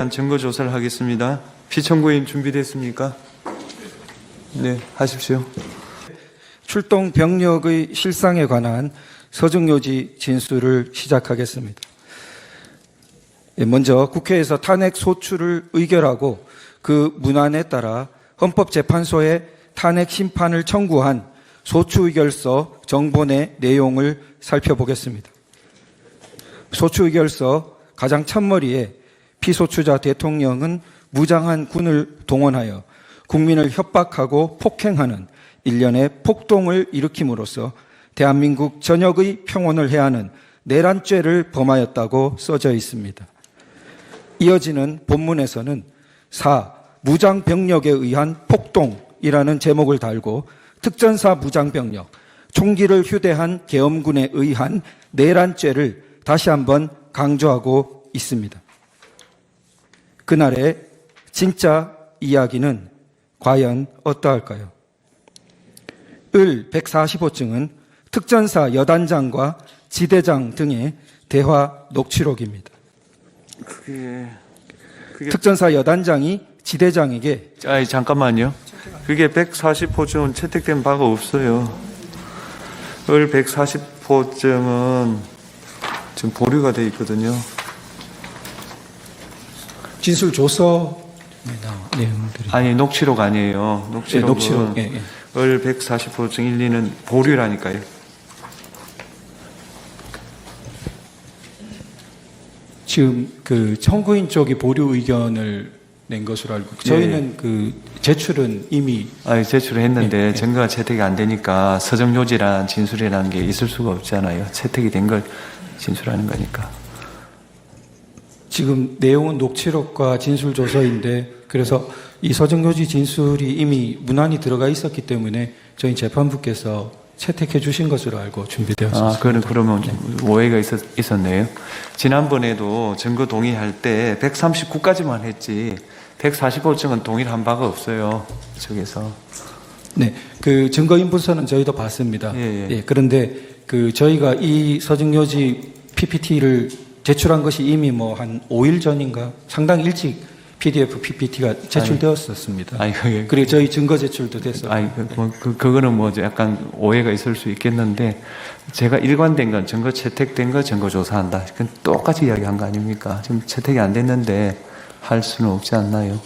대한 증거 조사를 하겠습니다. 피청구인 준비됐습니까? 네, 하십시오. 출동 병력의 실상에 관한 서정요지 진술을 시작하겠습니다. 예, 먼저 국회에서 탄핵 소추를 의결하고 그 문안에 따라 헌법재판소에 탄핵 심판을 청구한 소추 의결서 정본의 내용을 살펴보겠습니다. 소추 의결서 가장 첫머리에 피소추자 대통령은 무장한 군을 동원하여 국민을 협박하고 폭행하는 일련의 폭동을 일으킴으로써 대한민국 전역의 평온을 해하는 내란죄를 범하였다고 써져 있습니다. 이어지는 본문에서는 4. 무장병력에 의한 폭동이라는 제목을 달고 특전사 무장병력, 총기를 휴대한 계엄군에 의한 내란죄를 다시 한번 강조하고 있습니다. 그날의 진짜 이야기는 과연 어떠할까요? 을 145증은 특전사 여단장과 지대장 등의 대화 녹취록입니다. 그게 그게 특전사 여단장이 지대장에게 아니 잠깐만요. 그게 140호점은 채택된 바가 없어요. 을 140호점은 지금 보류가 돼 있거든요. 진술 조서 내용들이 아니 녹취록 아니에요. 예, 녹취록은 녹취록 예, 예. 을 140호점 1, 2는 보류라니까요. 지금 그 청구인 쪽이 보류 의견을 낸 것으로 알고 저희는 그 제출은 이미 아니 제출했는데 예, 예. 증거가 채택이 안 되니까 서정 요지란 진술이라는 게 있을 수가 없잖아요. 채택이 된 걸 진술하는 거니까. 지금 내용은 녹취록과 진술 조서인데 그래서 이 서정요지 진술이 이미 문안이 들어가 있었기 때문에 저희 재판부께서 채택해 주신 것으로 알고 준비되었습니다. 아, 그는 그러면 오해가 있었, 있었네요. 지난번에도 증거 동의할 때 139까지만 했지 145증은 동의를 한 바가 없어요. 쪽에서. 네, 그 증거 인분서는 저희도 봤습니다. 예, 예. 그런데 그 저희가 이 서정요지 PPT를 제출한 것이 이미 뭐 한 5일 전인가 상당히 일찍 PDF PPT가 제출되었었습니다. 아니, 그게. 그리고 저희 증거 제출도 됐어요. 아니, 그, 뭐, 그, 그거는 뭐 약간 오해가 있을 수 있겠는데 제가 일관된 건 증거 채택된 거 증거 조사한다. 그건 똑같이 이야기한 거 아닙니까? 지금 채택이 안 됐는데 할 수는 없지 않나요?